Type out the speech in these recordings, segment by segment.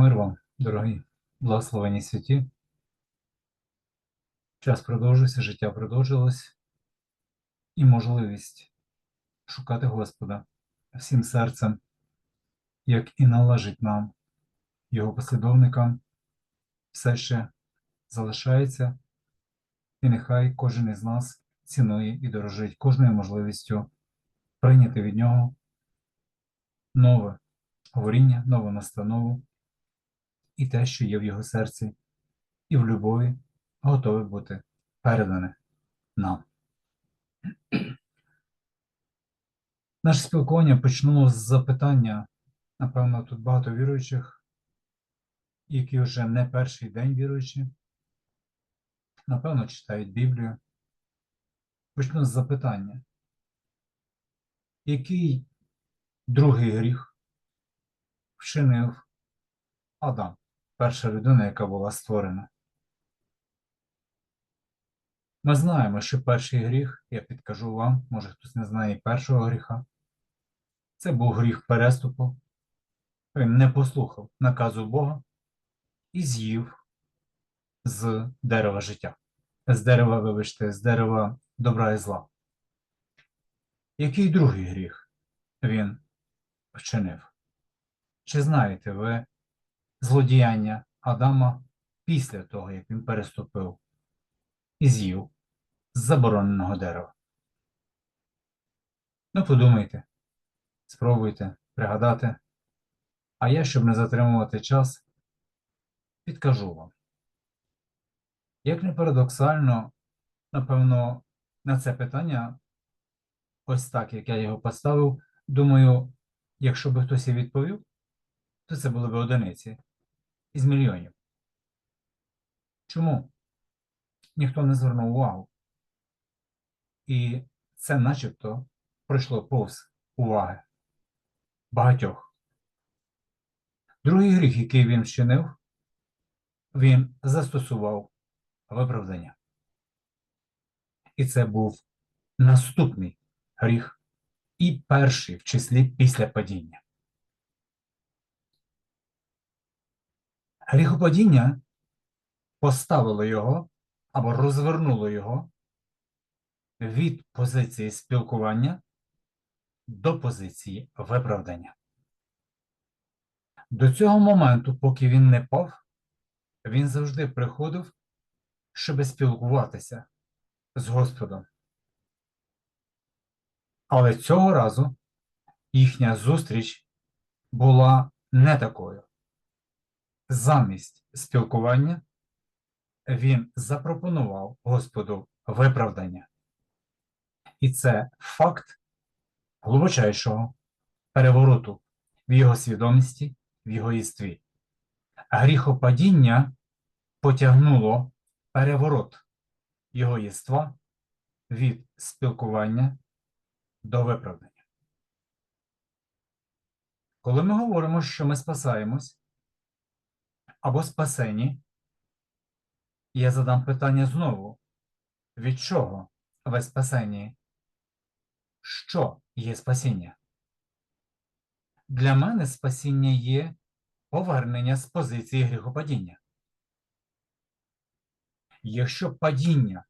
Мир вам, дорогі, благословені святі. Час продовжився, життя продовжилось, і можливість шукати Господа всім серцем, як і належить нам, Його послідовникам, все ще залишається, і нехай кожен із нас цінує і дорожить кожною можливістю прийняти від Нього нове говоріння, нову настанову і те, що є в його серці, і в любові готове бути передане нам. Наше спілкування почну з запитання. Напевно, тут багато віруючих, які вже не перший день віруючі, напевно, читають Біблію. Почну з запитання. Який другий гріх вчинив Адам, перша людина, яка була створена? Ми знаємо, що перший гріх, я підкажу вам, може хтось не знає і першого гріха, це був гріх переступу. Він не послухав наказу Бога і з'їв з дерева життя, з дерева, вибачте, з дерева добра і зла. Який другий гріх він вчинив? Чи знаєте ви злодіяння Адама після того, як він переступив і з'їв з забороненого дерева? Ну, подумайте, спробуйте пригадати. А я, щоб не затримувати час, підкажу вам. Як не парадоксально, напевно, на це питання, ось так, як я його поставив, думаю, якщо би хтось і відповів, то це були б одиниці із мільйонів. Чому? Ніхто не звернув увагу. І це начебто пройшло повз уваги багатьох. Другий гріх, який він вчинив, він застосував виправдання. І це був наступний гріх і перший в числі після падіння. Гріхопадіння поставило його або розвернуло його від позиції спілкування до позиції виправдання. До цього моменту, поки він не пав, він завжди приходив, щоб спілкуватися з Господом. Але цього разу їхня зустріч була не такою. Замість спілкування він запропонував Господу виправдання. І це факт глибочайшого перевороту в його свідомості, в його єстві. Гріхопадіння потягнуло переворот його єства від спілкування до виправдання. Коли ми говоримо, що ми спасаємось або спасені, я задам питання знову: від чого ви спасені? Що є спасіння? Для мене спасіння є повернення з позиції гріхопадіння. Якщо падіння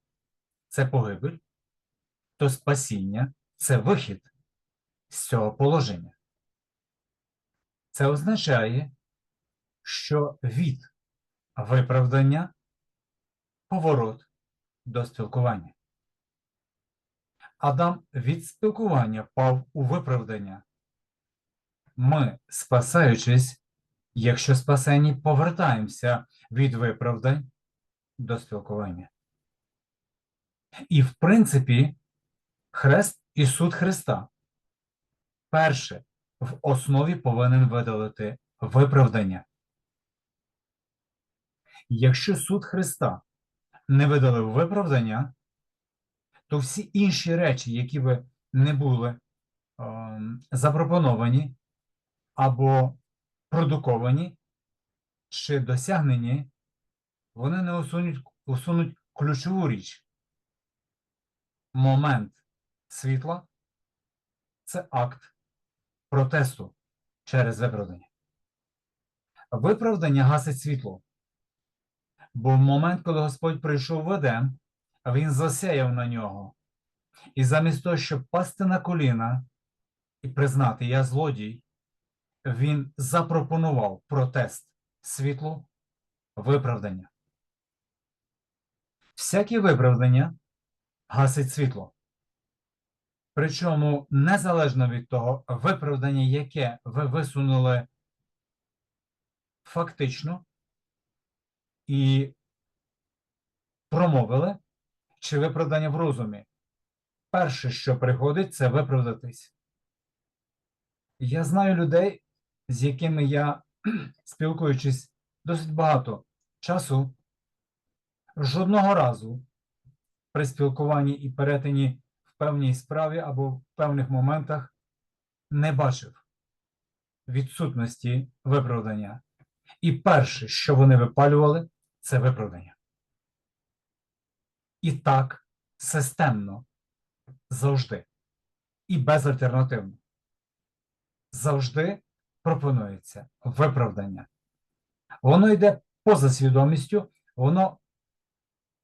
це погибель, то спасіння це вихід з цього положення. Це означає, що від виправдання поворот до спілкування. Адам від спілкування впав у виправдання. Ми, спасаючись, якщо спасені, повертаємося від виправдань до спілкування. І, в принципі, хрест і суд Христа перше в основі повинен видалити виправдання. Якщо суд Христа не видалив виправдання, то всі інші речі, які би не були е, запропоновані або продуковані чи досягнені, вони не усунуть, усунуть ключову річ. Момент світла це акт протесту через виправдання. Виправдання гасить світло. Бо в момент, коли Господь прийшов в Едем, він засяяв на нього. І замість того, щоб пасти на коліна і признати, я злодій, він запропонував протест світлу, виправдання. Всякі виправдання гасить світло. Причому незалежно від того, виправдання, яке ви висунули фактично і промовили, чи виправдання в розумі. Перше, що приходить, це виправдатись. Я знаю людей, з якими я, спілкуючись досить багато часу, жодного разу при спілкуванні і перетині в певній справі або в певних моментах не бачив відсутності виправдання. І перше, що вони випалювали, це виправдання. І так системно, завжди і безальтернативно. Завжди пропонується виправдання. Воно йде поза свідомістю, воно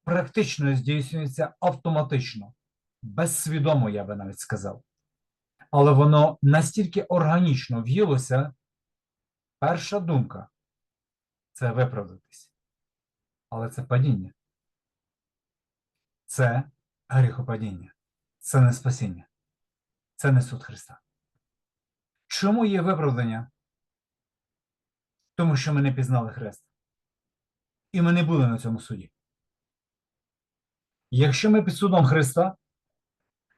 практично здійснюється автоматично, безсвідомо, я би навіть сказав. Але воно настільки органічно в'їлося, перша думка це виправдатись. Але це падіння. Це гріхопадіння. Це не спасіння. Це не суд Христа. Чому є виправдання? Тому що ми не пізнали Хрест. І ми не були на цьому суді. Якщо ми під судом Христа,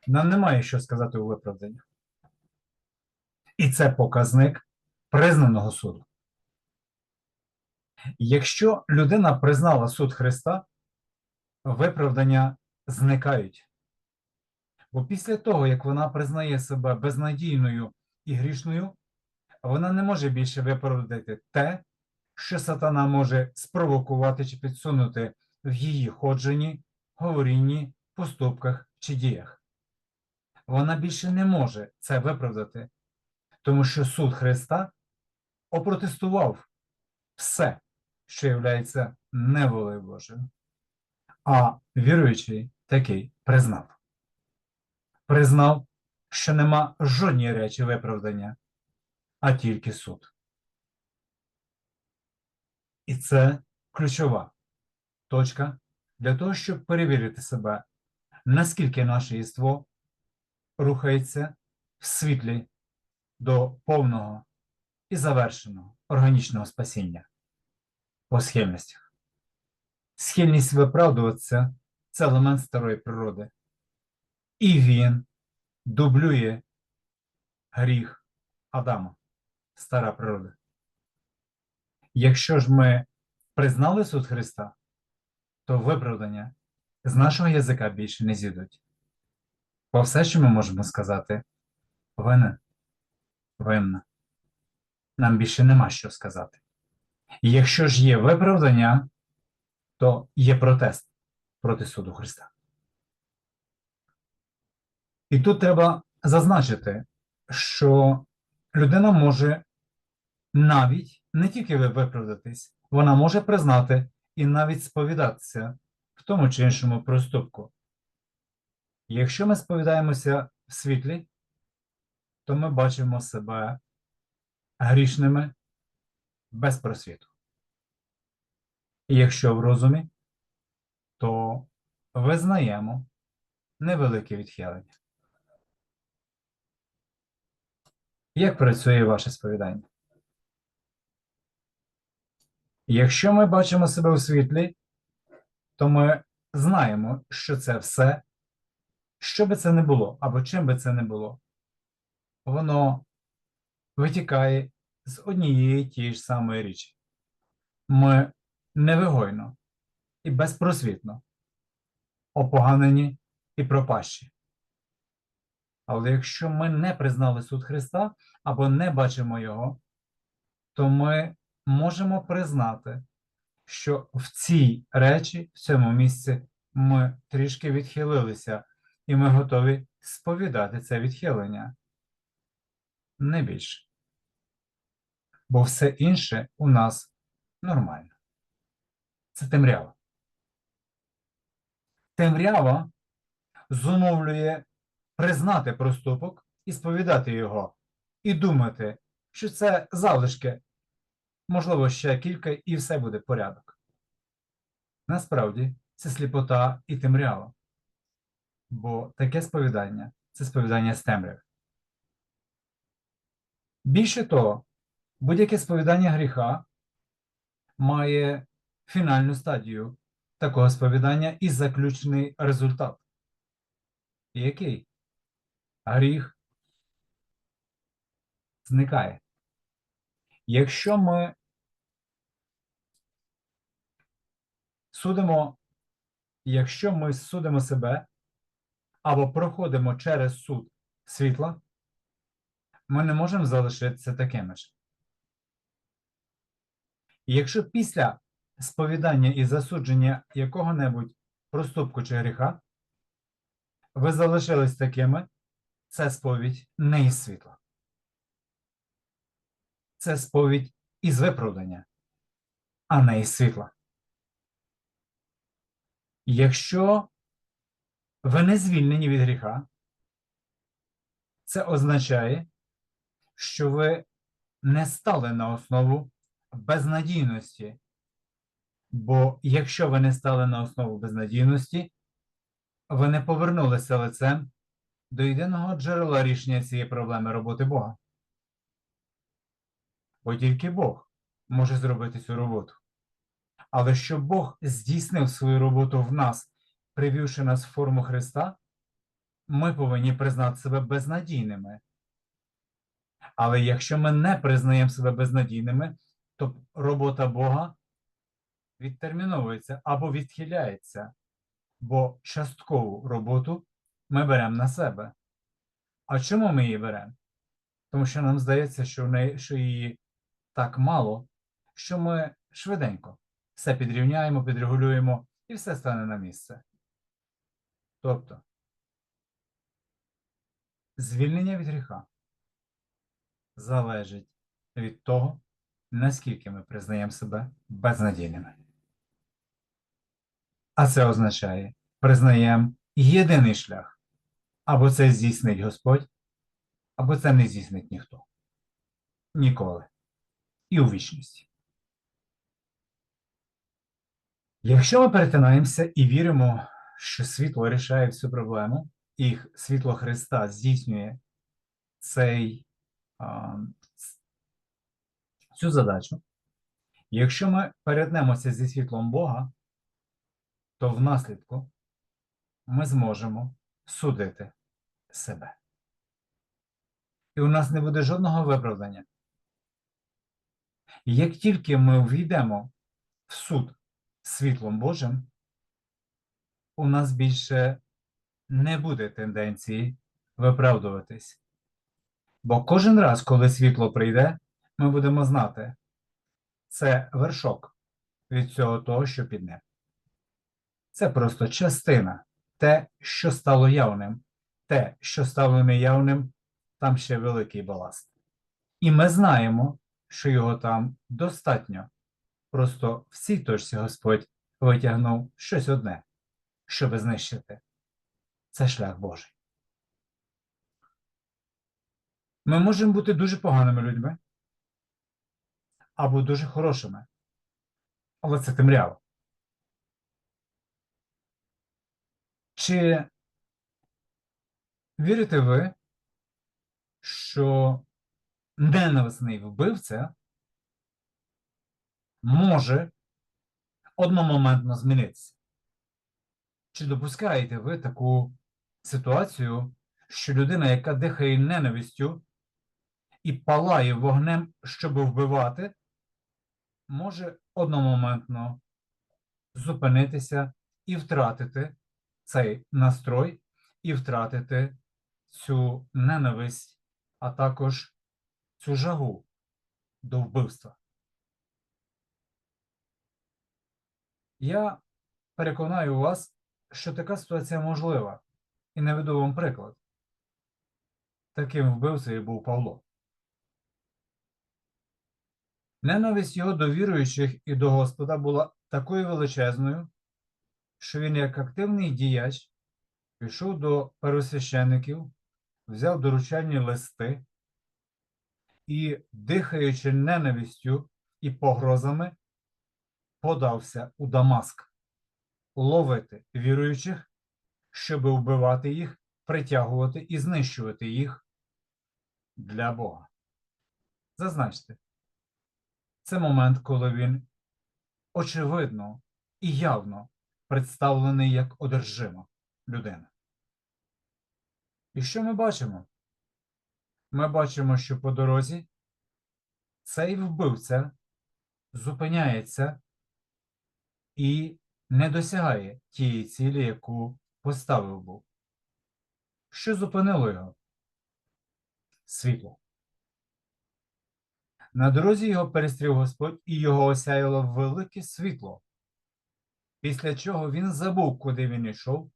нам немає що сказати у виправданні. І це показник признаного суду. Якщо людина признала суд Христа, виправдання зникають. Бо після того, як вона признає себе безнадійною і грішною, вона не може більше виправдати те, що сатана може спровокувати чи підсунути в її ходженні, говорінні, поступках чи діях. Вона більше не може це виправдати, тому що суд Христа опротестував все, що є неволею Божою. А віруючий такий признав. Признав, що нема жодної речі виправдання, а тільки суд. І це ключова точка для того, щоб перевірити себе, наскільки наше єство рухається в світлі до повного і завершеного органічного спасіння по схильностях. Схильність виправдуватися це елемент старої природи. І він дублює гріх Адама, стара природа. Якщо ж ми признали суд Христа, то виправдання з нашого язика більше не зійдуть. Бо все, що ми можемо сказати, винен, винна. Нам більше нема що сказати. Якщо ж є виправдання, то є протест проти суду Христа. І тут треба зазначити, що людина може навіть не тільки виправдатись, вона може признати і навіть сповідатися в тому чи іншому проступку. Якщо ми сповідаємося в світлі, то ми бачимо себе грішними без просвіту. І якщо в розумі, то визнаємо невелике відхилення. Як працює ваше сповідання? Якщо ми бачимо себе у світлі, то ми знаємо, що це все, що би це не було, або чим би це не було, воно витікає з однієї тієї ж самої річі. Ми невигойно і безпросвітно, опоганені і пропащі. Але якщо ми не признали суд Христа або не бачимо Його, то ми можемо признати, що в цій речі, в цьому місці, ми трішки відхилилися, і ми готові сповідати це відхилення. Не більше. Бо все інше у нас нормально. Це темрява. Темрява зумовлює признати проступок і сповідати його, і думати, що це залишки, можливо, ще кілька, і все буде порядок. Насправді, це сліпота і темрява, бо таке сповідання це сповідання з темряви. Більше того, будь-яке сповідання гріха має фінальну стадію такого сповідання і заключний результат. Який? Гріх зникає. Якщо ми судимо, якщо ми судимо себе або проходимо через суд світла, ми не можемо залишитися такими ж. Якщо після сповідання і засудження якого-небудь проступку чи гріха ви залишились такими, це сповідь не із світла. Це сповідь із виправдання, а не із світла. Якщо ви не звільнені від гріха, це означає, що ви не стали на основу безнадійності. Бо якщо ви не стали на основу безнадійності, ви не повернулися лицем до єдиного джерела рішення цієї проблеми роботи Бога. Бо тільки Бог може зробити цю роботу. Але щоб Бог здійснив свою роботу в нас, привівши нас в форму Христа, ми повинні признати себе безнадійними. Але якщо ми не признаємо себе безнадійними, то робота Бога відтерміновується або відхиляється, бо часткову роботу ми беремо на себе. А чому ми її беремо? Тому що нам здається, що, в неї, що її так мало, що ми швиденько все підрівняємо, підрегулюємо і все стане на місце. Тобто, звільнення від гріха залежить від того, наскільки ми признаємо себе безнадійними. А це означає, признаємо єдиний шлях. Або це здійснить Господь, або це не здійснить ніхто. Ніколи. І у вічності. Якщо ми перетинаємося і віримо, що світло рішає всю проблему, і світло Христа здійснює цей, цю задачу, якщо ми перетнемося зі світлом Бога, то в наслідку ми зможемо судити себе. І у нас не буде жодного виправдання. Як тільки ми війдемо в суд світлом Божим, у нас більше не буде тенденції виправдуватись. Бо кожен раз, коли світло прийде, ми будемо знати, це вершок від цього того, що під ним. Це просто частина, те, що стало явним, те, що стало неявним, там ще великий баласт. І ми знаємо, що його там достатньо. Просто в цій точці Господь витягнув щось одне, щоб знищити. Це шлях Божий. Ми можемо бути дуже поганими людьми або дуже хорошими. Але це темрява. Чи вірите ви, що ненависний вбивця може одномоментно змінитися? Чи допускаєте ви таку ситуацію, що людина, яка дихає ненавистю і палає вогнем, щоб вбивати, може одномоментно зупинитися і втратити цей настрой, і втратити цю ненависть, а також цю жагу до вбивства. Я переконаю вас, що така ситуація можлива, і наведу вам приклад. Таким вбивцею був Павло. Ненависть його до віруючих і до Господа була такою величезною, що він, як активний діяч, пішов до первосвящеників, взяв доручальні листи і, дихаючи ненавистю і погрозами, подався у Дамаск ловити віруючих, щоб вбивати їх, притягувати і знищувати їх для Бога. Зазначте, це момент, коли він очевидно і явно представлений як одержима людина. І що ми бачимо? Ми бачимо, що по дорозі цей вбивця зупиняється і не досягає тієї цілі, яку поставив був. Що зупинило його? Світло. На дорозі його перестрів Господь і його осяяло велике світло, після чого він забув, куди він йшов,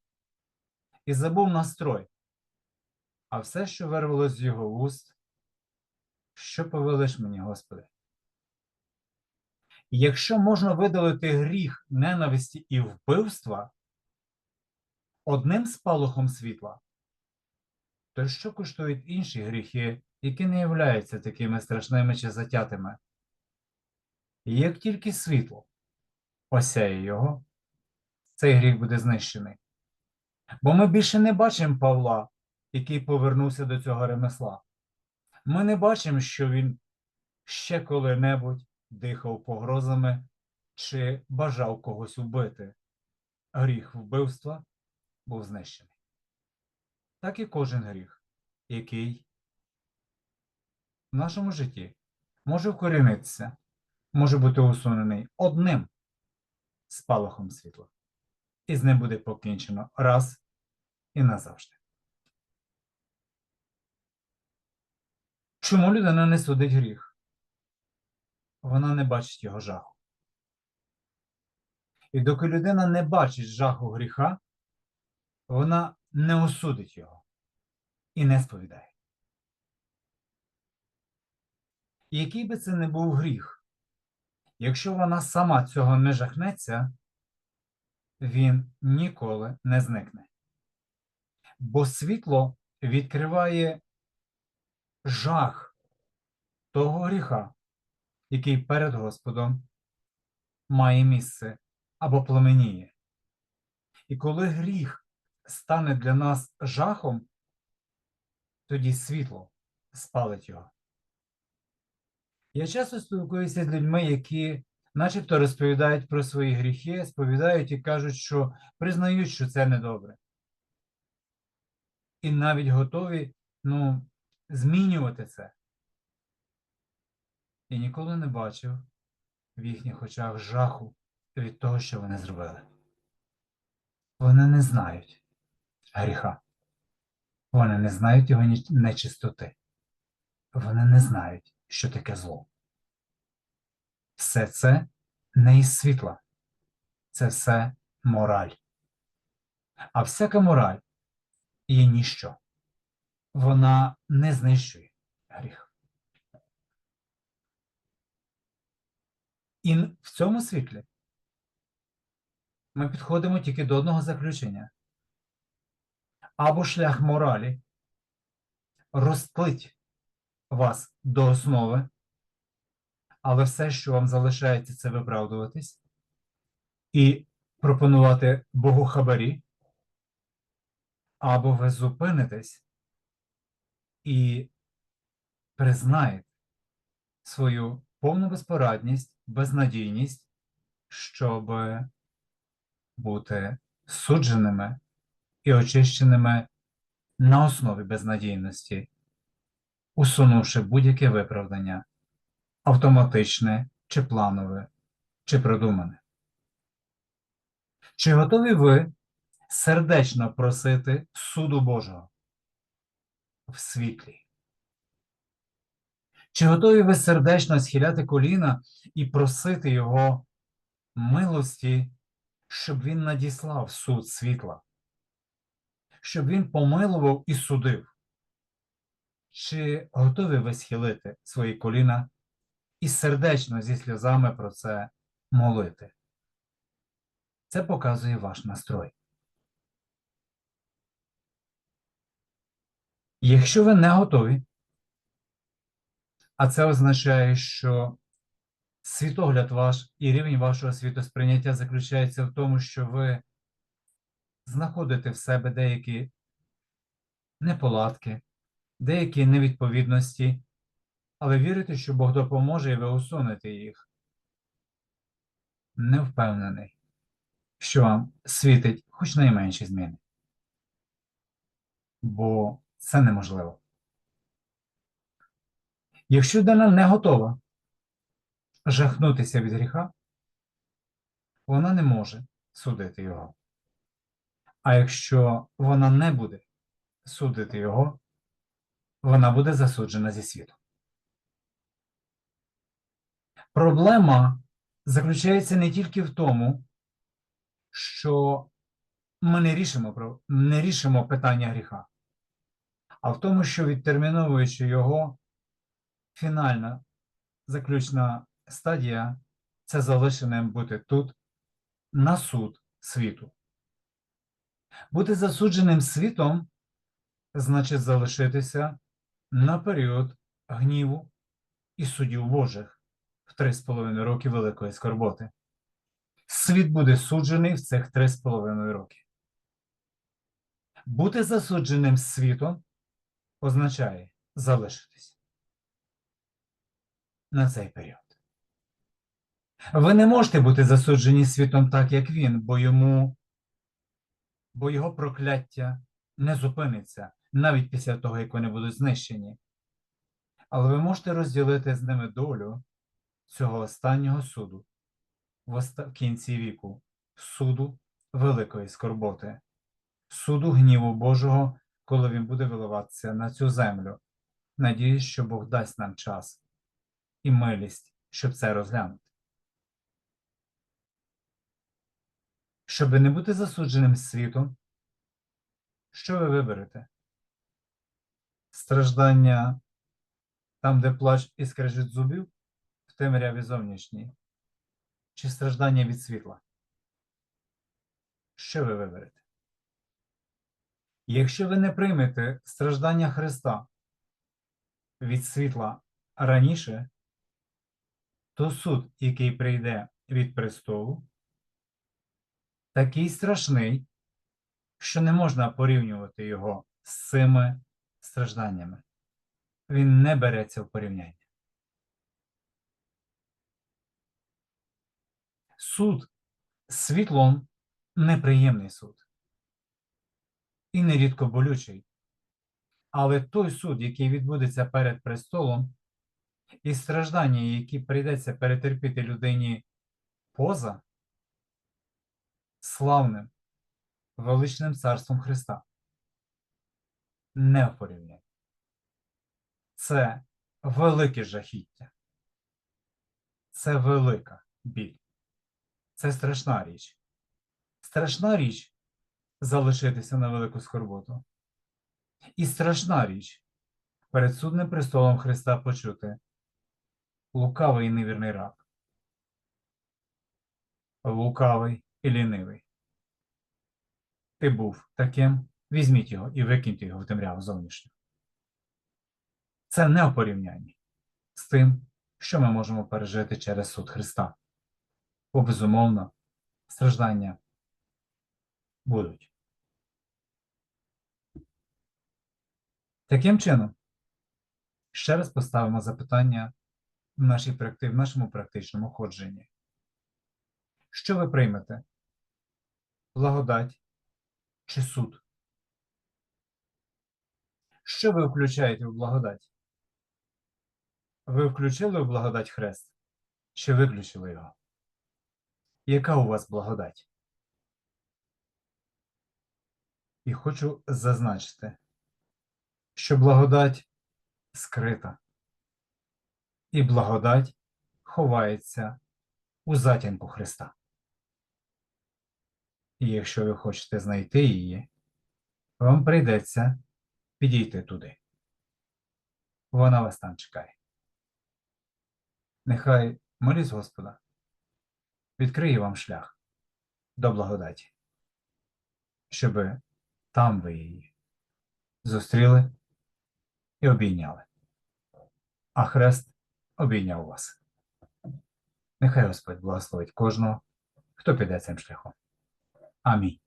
і забув настрой. А все, що вирвалось з його уст, що повелиш мені, Господи? Якщо можна видалити гріх ненависті і вбивства одним спалахом світла, то що коштують інші гріхи, які не являються такими страшними чи затятими? І як тільки світло осяє його, цей гріх буде знищений. Бо ми більше не бачимо Павла, який повернувся до цього ремесла. Ми не бачимо, що він ще коли-небудь дихав погрозами чи бажав когось убити. Гріх вбивства був знищений. Так і кожен гріх, який в нашому житті може вкорінитися, може бути усунений одним спалахом світла. І з ним буде покінчено раз і назавжди. Чому людина не судить гріх? Вона не бачить його жаху. І доки людина не бачить жаху гріха, вона не осудить його і не сповідає. І який би це не був гріх, якщо вона сама цього не жахнеться, він ніколи не зникне. Бо світло відкриває жах того гріха, який перед Господом має місце або пламеніє. І коли гріх стане для нас жахом, тоді світло спалить його. Я часто спілкуюся з людьми, які начебто розповідають про свої гріхи, сповідають і кажуть, що признають, що це недобре. І навіть готові ну, змінювати це. І ніколи не бачив в їхніх очах жаху від того, що вони зробили. Вони не знають гріха. Вони не знають його нечистоти. Вони не знають, що таке зло. Все це не із світла, це все мораль. А всяка мораль є ніщо. Вона не знищує гріх. І в цьому світлі ми підходимо тільки до одного заключення. Або шлях моралі розплить вас до основи, але все, що вам залишається, це виправдуватись і пропонувати Богу хабарі, або ви зупинитесь і признаєте свою повну безпорадність, безнадійність, щоб бути судженими і очищеними на основі безнадійності, усунувши будь-яке виправдання, автоматичне чи планове, чи продумане. Чи готові ви сердечно просити суду Божого в світлі? Чи готові ви сердечно схиляти коліна і просити Його милості, щоб Він надіслав суд світла, щоб Він помилував і судив? Чи готові ви схилити свої коліна і сердечно зі сльозами про це молити. Це показує ваш настрой. Якщо ви не готові, а це означає, що світогляд ваш і рівень вашого світосприйняття заключається в тому, що ви знаходите в себе деякі неполадки, деякі невідповідності, але вірите, що Бог допоможе і ви усунете їх. Не впевнений, що вам світить хоч найменші зміни. Бо це неможливо. Якщо людина не готова жахнутися від гріха, вона не може судити його. А якщо вона не буде судити його, вона буде засуджена зі світу. Проблема заключається не тільки в тому, що ми не рішимо, не рішимо питання гріха, а в тому, що відтерміновуючи його, фінальна заключна стадія це залишеним бути тут на суд світу. Бути засудженим світом значить залишитися на період гніву і судів Божих в три з половиною роки великої скорботи. Світ буде суджений в цих три з половиною роки. Бути засудженим світом означає залишитись на цей період. Ви не можете бути засуджені світом так, як він, бо йому, бо його прокляття не зупиниться навіть після того, як вони будуть знищені. Але ви можете розділити з ними долю цього останнього суду в кінці віку, суду великої скорботи, суду гніву Божого, коли він буде виливатися на цю землю. Надіюсь, що Бог дасть нам час і милість, щоб це розглянути. Щоб не бути засудженим світом, що ви виберете? Страждання там, де плач і скрежет зубів, в темряві зовнішній, чи страждання від світла? Що ви виберете? Якщо ви не приймете страждання Христа від світла раніше, то суд, який прийде від престолу, такий страшний, що не можна порівнювати його з цими стражданнями. Він не береться в порівняння. Суд світлом неприємний суд. І нерідко болючий. Але той суд, який відбудеться перед престолом, і страждання, які прийдеться перетерпіти людині поза славним, величним царством Христа, не в. Це велике жахіття. Це велика біль. Це страшна річ. Страшна річ залишитися на велику скорботу. І страшна річ перед судним престолом Христа почути лукавий і невірний раб. Лукавий і лінивий. Ти був таким, візьміть його і викиньте його в темряву зовнішню. Це не у порівнянні з тим, що ми можемо пережити через суд Христа. Бо, безумовно, страждання будуть. Таким чином, ще раз поставимо запитання в, нашій, в нашому практичному ходженні. Що ви приймете? Благодать чи суд? Що ви включаєте в благодать? Ви включили в благодать хрест? Чи виключили його? Яка у вас благодать? І хочу зазначити, що благодать скрита, і благодать ховається у затінку Христа. І якщо ви хочете знайти її, вам прийдеться підійти туди. Вона вас там чекає. Нехай молість Господа відкриє вам шлях до благодаті, щоб там ви її зустріли і обійняли, а хрест обійняв вас. Нехай Господь благословить кожного, хто піде цим шляхом. Амінь.